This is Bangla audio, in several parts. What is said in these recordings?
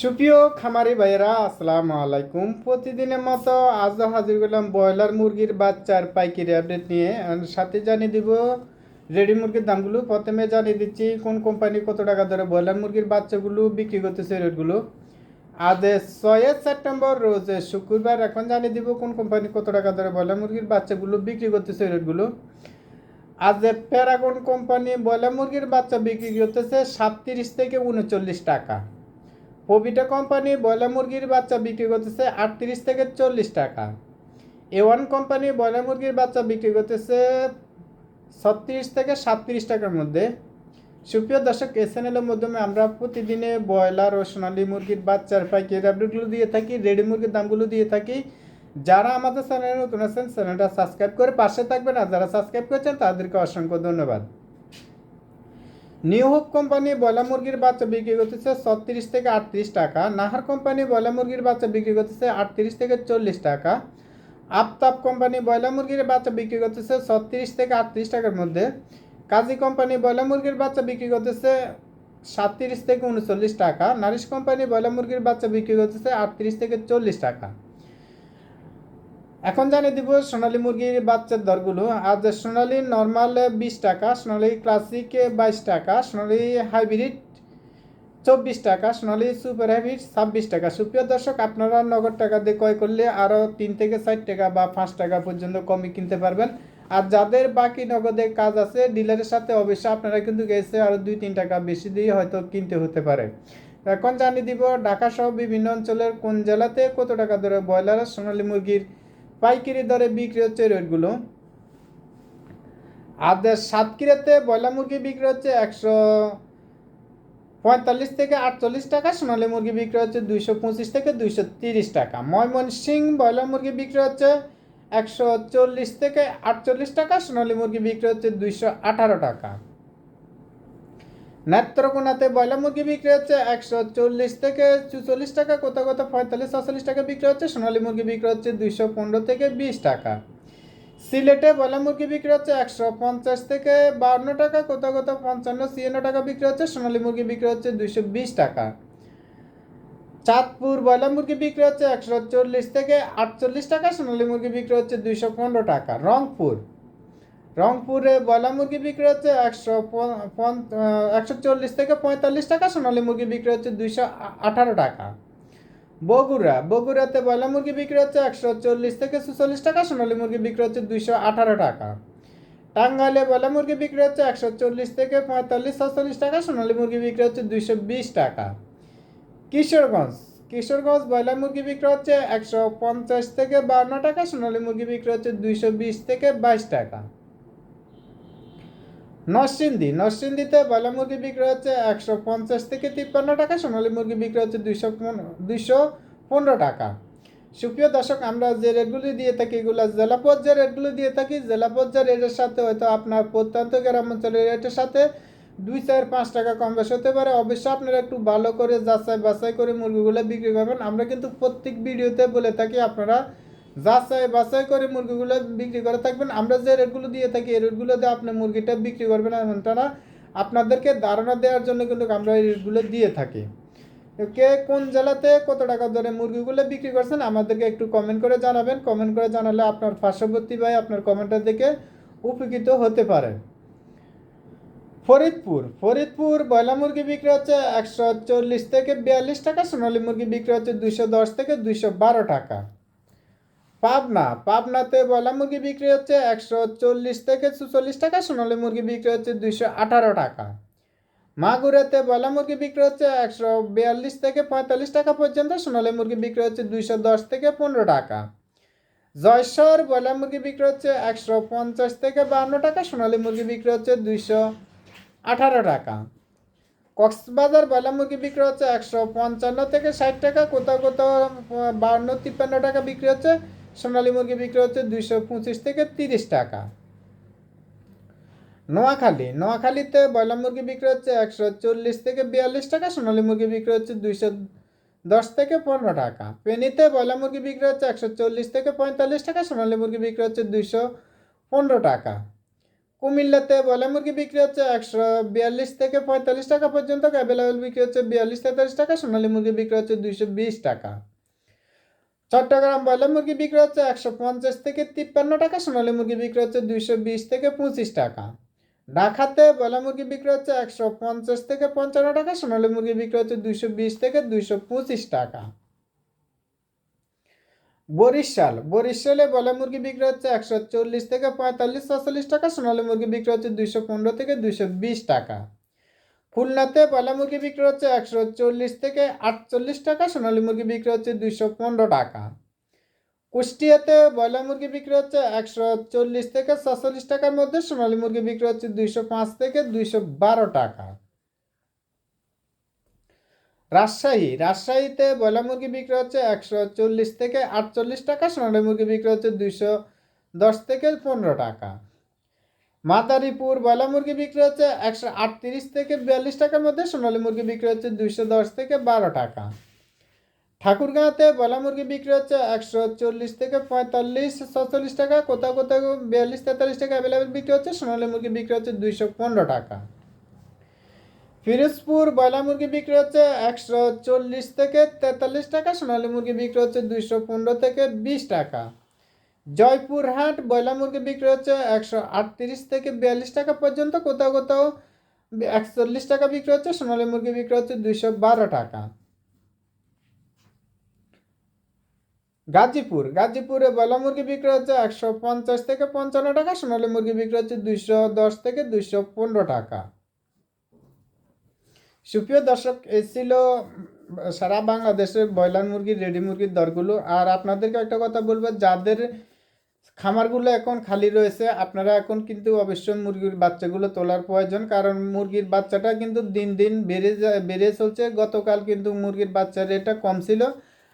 সুপ্রিয় খামারি ভাইয়েরা, আসসালামু আলাইকুম। প্রতিদিনের মতো আজও হাজির করলাম ব্রয়লার মুরগির বাচ্চার পাইকারি আপডেট নিয়ে। সাথে জানিয়ে দিব, রেডি মুরগির দামগুলো। প্রথমে জানিয়ে দিচ্ছি, কোন কোম্পানি কত টাকা ধরে ব্রয়লার মুরগির বাচ্চাগুলো বিক্রি করতেছে রেটগুলো। আজ ছয় সেপ্টেম্বর, রোজ শুক্রবার। এখন জানিয়ে দিব, কোন কোম্পানি কত টাকা ধরে ব্রয়লার মুরগির বাচ্চাগুলো বিক্রি করতেছে রেটগুলো। আজ প্যারাগন কোম্পানি ব্রয়লার মুরগির বাচ্চা বিক্রি করতেছে সাতত্রিশ থেকে উনচল্লিশ টাকা। পবিটা কোম্পানি ব্রয়লার মুরগির বাচ্চা বিক্রি করতেছে আটত্রিশ থেকে চল্লিশ টাকা। এ ওয়ান কোম্পানি ব্রয়লার মুরগির বাচ্চা বিক্রি করতেছে ছত্রিশ থেকে সাতত্রিশ টাকার মধ্যে। সুপ্রিয় দর্শক এ চ্যানেলের মাধ্যমে আমরা প্রতিদিনে ব্রয়লার ও সোনালী মুরগির বাচ্চার পাইকারি আপডেটগুলো দিয়ে থাকি, রেডি মুরগির দামগুলো দিয়ে থাকি। যারা আমাদের চ্যানেলে নতুন আছেন, চ্যানেলটা সাবস্ক্রাইব করে পাশে থাকবেন, আর যারা সাবস্ক্রাইব করেছেন, তাদেরকে অসংখ্য ধন্যবাদ। নিউ হোপ কোম্পানি ব্রয়লার মুরগির বাচ্চা বিক্রি করতেছে ছত্রিশ থেকে আটত্রিশ টাকা। নাহার কোম্পানি ব্রয়লার মুরগির বাচ্চা বিক্রি করতেছে আটত্রিশ থেকে চল্লিশ টাকা। আফতাব কোম্পানি ব্রয়লার মুরগির বাচ্চা বিক্রি করতেছে ছত্রিশ থেকে আটত্রিশ টাকার মধ্যে। কাজী কোম্পানি ব্রয়লার মুরগির বাচ্চা বিক্রি করতেছে সাতত্রিশ থেকে উনচল্লিশ টাকা। নারিশ কোম্পানি ব্রয়লার মুরগির বাচ্চা বিক্রি করতেছে আটত্রিশ থেকে চল্লিশ টাকা। এখন জানিয়ে দিব, সোনালী মুরগির বাচ্চার দরগুলো। আজ সোনালী নর্মাল বিশ টাকা, সোনালী ক্লাসিক বাইশ টাকা, সোনালী হাইব্রিড চব্বিশ টাকা, সোনালী সুপার হাইব্রিড ছাব্বিশ টাকা। সুপ্রিয় দর্শক, আপনারা নগদ টাকা দিয়ে ক্রয় করলে আরও তিন থেকে ষাট টাকা বা পাঁচ টাকা পর্যন্ত কমে কিনতে পারবেন। আর যাদের বাকি নগদে কাজ আছে, ডিলারের সাথে অবশ্যই আপনারা কিন্তু গেছে আরও দুই তিন টাকা বেশি দিয়ে হয়তো কিনতে হতে পারে। এখন জানিয়ে দিব, ঢাকা সহ বিভিন্ন অঞ্চলের কোন জেলাতে কত টাকা ধরে ব্রয়লার সোনালী মুরগির পাইকারি দরে বিক্রি হচ্ছে রেটগুলো। আর সাতক্ষীরাতে ব্রয়লার মুরগি বিক্রি হচ্ছে একশো পঁয়তাল্লিশ থেকে আটচল্লিশ টাকা, সোনালী মুরগি বিক্রি হচ্ছে দুইশো পঁচিশ থেকে দুইশো তিরিশ টাকা। ময়মনসিং ব্রয়লার মুরগি বিক্রি হচ্ছে একশো চল্লিশ থেকে আটচল্লিশ টাকা, সোনালী মুরগি বিক্রি হচ্ছে দুইশো আঠারো টাকা। নেত্রকোনাতে ব্রয়লার মুরগি বিক্রি হচ্ছে একশো চল্লিশ থেকে চুচল্লিশ টাকা কোথাও কোথাও পঁয়তাল্লিশ ছচল্লিশ টাকা বিক্রি হচ্ছে, সোনালী মুরগি বিক্রি হচ্ছে দুইশো পনেরো থেকে বিশ টাকা। সিলেটে ব্রয়লার মুরগি বিক্রি হচ্ছে একশো পঞ্চাশ থেকে বাউন্ন টাকা কোথাও কোথাও পঞ্চান্ন, ছিয়ান্ন টাকা বিক্রি হচ্ছে, সোনালী মুরগি বিক্রি হচ্ছে দুইশো বিশ টাকা। চাঁদপুর ব্রয়লার মুরগি বিক্রি হচ্ছে একশো চল্লিশ থেকে আটচল্লিশ টাকা, সোনালী মুরগি বিক্রি হচ্ছে দুইশো পনেরো টাকা। রংপুর রংপুরে ব্রয়লার মুরগি বিক্রি হচ্ছে একশো একশো চল্লিশ থেকে পঁয়তাল্লিশ টাকা, সোনালি মুরগি বিক্রি হচ্ছে দুইশো আঠারো টাকা। বগুড়া, বগুড়াতে ব্রয়লার মুরগি বিক্রি হচ্ছে একশো চল্লিশ থেকে সুচল্লিশ টাকা, সোনালী মুরগি বিক্রি হচ্ছে দুইশো আঠারো টাকা। টাঙ্গাইলে ব্রয়লার মুরগি বিক্রি হচ্ছে একশো চল্লিশ থেকে পঁয়তাল্লিশ, ছচল্লিশ টাকা, সোনালি মুরগি বিক্রি হচ্ছে দুইশো বিশ টাকা। কিশোরগঞ্জ কিশোরগঞ্জ ব্রয়লার মুরগি বিক্রি হচ্ছে একশো পঞ্চাশ থেকে বান্ন টাকা, সোনালী মুরগি বিক্রি হচ্ছে দুইশো বিশ থেকে বাইশ টাকা। নরসিংদী, নরসিংদীতে ব্রয়লার মুরগি বিক্রি হচ্ছে একশো পঞ্চাশ থেকে তিপ্পান্ন টাকা, সোনালী মুরগি বিক্রি হচ্ছে দুইশো দুইশো পনেরো টাকা। সুপ্রিয় দর্শক, আমরা যে রেটগুলি দিয়ে থাকি এগুলো জেলা পর্যায়ের রেটগুলি দিয়ে থাকি। জেলা পর্যায়ের রেটের সাথে হয়তো আপনার প্রত্যন্ত গ্রাম অঞ্চলের রেটের সাথে দুই, চার, পাঁচ টাকা কম বেশি হতে পারে। অবশ্যই আপনারা একটু ভালো করে যাচাই বাছাই করে মুরগিগুলো বিক্রি করবেন। আমরা কিন্তু প্রত্যেক ভিডিওতে বলে থাকি, আপনারা যাচাই বাছাই করে মুরগিগুলো বিক্রি করে থাকবেন। আমরা যে রেটগুলো দিয়ে থাকি, এই রেটগুলো দিয়ে আপনি মুরগিটা বিক্রি করবেন না। আপনাদেরকে ধারণা দেওয়ার জন্য কিন্তু আমরা এই রেটগুলো দিয়ে থাকি। কে কোন জেলাতে কত টাকা ধরে মুরগিগুলো বিক্রি করছেন আমাদেরকে একটু কমেন্ট করে জানাবেন। কমেন্ট করে জানালে আপনার পার্শ্ববর্তী ভাই আপনার কমেন্টটা দেখে উপকৃত হতে পারে। ফরিদপুর ফরিদপুর ব্রয়লার মুরগি বিক্রি হচ্ছে একশো চল্লিশ থেকে বিয়াল্লিশ টাকা, সোনালী মুরগি বিক্রি হচ্ছে দুইশো দশ থেকে দুইশো বারো টাকা। পাবনা, পাবনাতে ব্রয়লার মুরগি বিক্রি হচ্ছে একশো চল্লিশ থেকে চুচল্লিশ টাকা, সোনালী মুরগি বিক্রি হচ্ছে দুইশো আঠারো টাকা। মাগুরাতে ব্রয়লার মুরগি বিক্রি হচ্ছে একশো বিয়াল্লিশ থেকে পঁয়তাল্লিশ টাকা পর্যন্ত, সোনালী মুরগি বিক্রি হচ্ছে দুইশো দশ থেকে পনেরো টাকা। জয়সর ব্রয়লার মুরগি বিক্রি হচ্ছে একশো পঞ্চাশ থেকে বান্ন টাকা, সোনালী মুরগি বিক্রি হচ্ছে দুইশো আঠারো টাকা। কক্সবাজার ব্রয়লার মুরগি বিক্রি হচ্ছে একশো পঞ্চান্ন থেকে ষাট টাকা, কোথাও কোথাও বান্ন তিপ্পান্ন টাকা বিক্রি হচ্ছে সোনালী মুরগি বিক্রি হচ্ছে দুইশো পঁচিশ থেকে তিরিশ টাকা। নোয়াখালী, নোয়াখালীতে ব্রয়লার মুরগি বিক্রি হচ্ছে একশো চল্লিশ থেকে বিয়াল্লিশ টাকা, সোনালী মুরগি বিক্রি হচ্ছে দুইশো দশ থেকে পনেরো টাকা। পেনিতে ব্রয়লার মুরগি বিক্রি হচ্ছে একশো চল্লিশ থেকে পঁয়তাল্লিশ টাকা, সোনালী মুরগি বিক্রি হচ্ছে দুইশো পনেরো টাকা। কুমিল্লাতে বয়লা মুরগি বিক্রি হচ্ছে একশো বিয়াল্লিশ থেকে পঁয়তাল্লিশ টাকা পর্যন্ত, অ্যাভেলেবেল বিক্রি হচ্ছে বিয়াল্লিশ তেতাল্লিশ টাকা, সোনালী মুরগি বিক্রি হচ্ছে দুইশো বিশ টাকা। চট্টগ্রাম ব্রয়লার মুরগি বিক্রি হচ্ছে একশো পঞ্চাশ থেকে তিপ্পান্ন টাকা, সোনালী মুরগি বিক্রি হচ্ছে দুইশো বিশ থেকে পঁচিশ টাকা। ঢাকাতে ব্রয়লার মুরগি বিক্রি হচ্ছে একশো পঞ্চাশ থেকে পঞ্চান্ন টাকা, সোনালী মুরগি বিক্রি হচ্ছে দুইশো বিশ থেকে দুইশো পঁচিশ টাকা। বরিশাল, বরিশালে ব্রয়লার মুরগি বিক্রি হচ্ছে একশো চল্লিশ থেকে পঁয়তাল্লিশ ছচল্লিশ টাকা, সোনালী মুরগি বিক্রি হচ্ছে দুইশো পনেরো থেকে দুইশো বিশ টাকা। খুলনাতে ব্রয়লার মুরগি বিক্রি হচ্ছে একশো চল্লিশ থেকে আটচল্লিশ টাকা, সোনালী মুরগি বিক্রি হচ্ছে দুইশো পনেরো টাকা। কুষ্টিয়াতে ব্রয়লার মুরগি বিক্রি হচ্ছে একশো চল্লিশ থেকে ছচল্লিশ টাকার মধ্যে, সোনালী মুরগি বিক্রি হচ্ছে দুইশো পাঁচ থেকে দুইশো বারো টাকা। রাজশাহী, রাজশাহীতে ব্রয়লার মুরগি বিক্রি হচ্ছে একশো চল্লিশ থেকে আটচল্লিশ টাকা, সোনালী মুরগি বিক্রি হচ্ছে দুইশো দশ থেকে পনেরো টাকা। মাদারীপুর ব্রয়লার মুরগি বিক্রি হচ্ছে একশো আটত্রিশ থেকে বিয়াল্লিশ টাকার মধ্যে, সোনালী মুরগি বিক্রি হচ্ছে দুইশো দশ থেকে বারো টাকা। ঠাকুরগাঁওতে ব্রয়লার মুরগি বিক্রি হচ্ছে একশো চল্লিশ থেকে পঁয়তাল্লিশ, ছচল্লিশ টাকা, কোথাও কোথাও বিয়াল্লিশ, তেতাল্লিশ টাকা অ্যাভেলেবেল বিক্রি হচ্ছে, সোনালী মুরগি বিক্রি হচ্ছে দুইশো পনেরো টাকা। ফিরোজপুর ব্রয়লার মুরগি বিক্রি হচ্ছে একশো চল্লিশ থেকে তেতাল্লিশ টাকা, সোনালী মুরগি বিক্রি হচ্ছে দুইশো পনেরো থেকে বিশ টাকা। জয়পুরহাট ব্রয়লার মুরগি বিক্রি হচ্ছে একশো আটত্রিশ থেকে বিয়াল্লিশ টাকা পর্যন্ত। কোথাও কোথাও একচল্লিশ টাকা বিক্রি হচ্ছে, সোনালী মুরগি বিক্রি হচ্ছে দুইশো বারো টাকা। গাজীপুর, গাজীপুরে ব্রয়লার মুরগি বিক্রি হচ্ছে একশো পঞ্চাশ থেকে পঞ্চান্ন টাকা, সোনালী মুরগি বিক্রি হচ্ছে দুইশো দশ থেকে দুইশো পনেরো টাকা। সুপ্রিয় দর্শক, এই ছিল সারা বাংলাদেশের ব্রয়লার মুরগির, রেডি মুরগির দরগুলো। আর আপনাদেরকে একটা কথা বলব, যাদের খামারগুলো এখন খালি রয়েছে। আপনারা এখন কিন্তু অবশ্যই মুরগির বাচ্চাগুলো তোলার প্রয়োজন, কারণ মুরগির বাচ্চাটা কিন্তু দিন দিন বেড়ে বেড়ে চলছে। গতকাল কিন্তু মুরগির বাচ্চার রেটটা কম ছিল।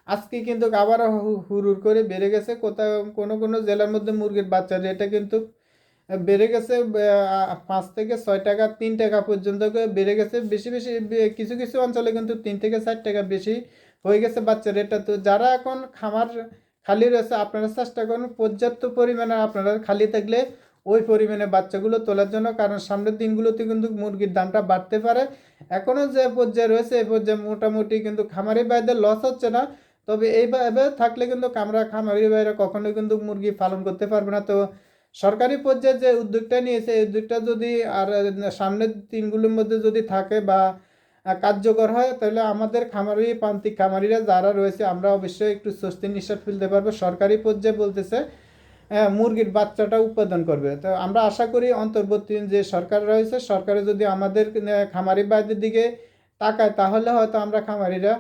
আজকে কিন্তু আবার হুড়ুর করে বেড়ে গেছে। কোথাও কোনো কোনো জেলার মধ্যে মুরগির বাচ্চার রেটটা কিন্তু বেড়ে গেছে পাঁচ থেকে ছয় টাকা, তিন টাকা পর্যন্ত বেড়ে গেছে। বেশি বেশি কিছু কিছু অঞ্চলে কিন্তু তিন থেকে চার টাকা বেশি হয়ে গেছে বাচ্চার রেটটা। তো যারা এখন খামার খালি রয়েছে, আপনারা চেষ্টা করুন পর্যাপ্ত পরিমাণে আপনারা খালি থাকলে ওই পরিমাণে বাচ্চাগুলো তোলার জন্য, কারণ সামনের দিনগুলোতে কিন্তু মুরগির দামটা বাড়তে পারে। এখনও যে পর্যায়ে রয়েছে, এই পর্যায়ে মোটামুটি কিন্তু খামারি বাইদের লস হচ্ছে না, তবে এইভাবে থাকলে কিন্তু আমরা খামারি বাইরে কখনোই কিন্তু মুরগি পালন করতে পারবে না। তো সরকারি পর্যায়ে যে উদ্যোগটা নিয়েছে, এই উদ্যোগটা যদি আর সামনের দিনগুলোর মধ্যে যদি থাকে বা কার্যকর হয়, তাহলে আমাদের খামারি, প্রান্তিক খামারিরা যারা রয়েছে, আমরা অবশ্যই একটু স্বস্তি নিঃশ্বাস ফেলতে পারব। সরকারি পর্যায়ে বলতেছে মুরগির বাচ্চাটা উৎপাদন করবে। তো আমরা আশা করি অন্তর্বর্তী যে সরকার রয়েছে, সরকারে যদি আমাদের খামারি বাইদের দিকে তাকায়, তাহলে হয়তো আমরা খামারিরা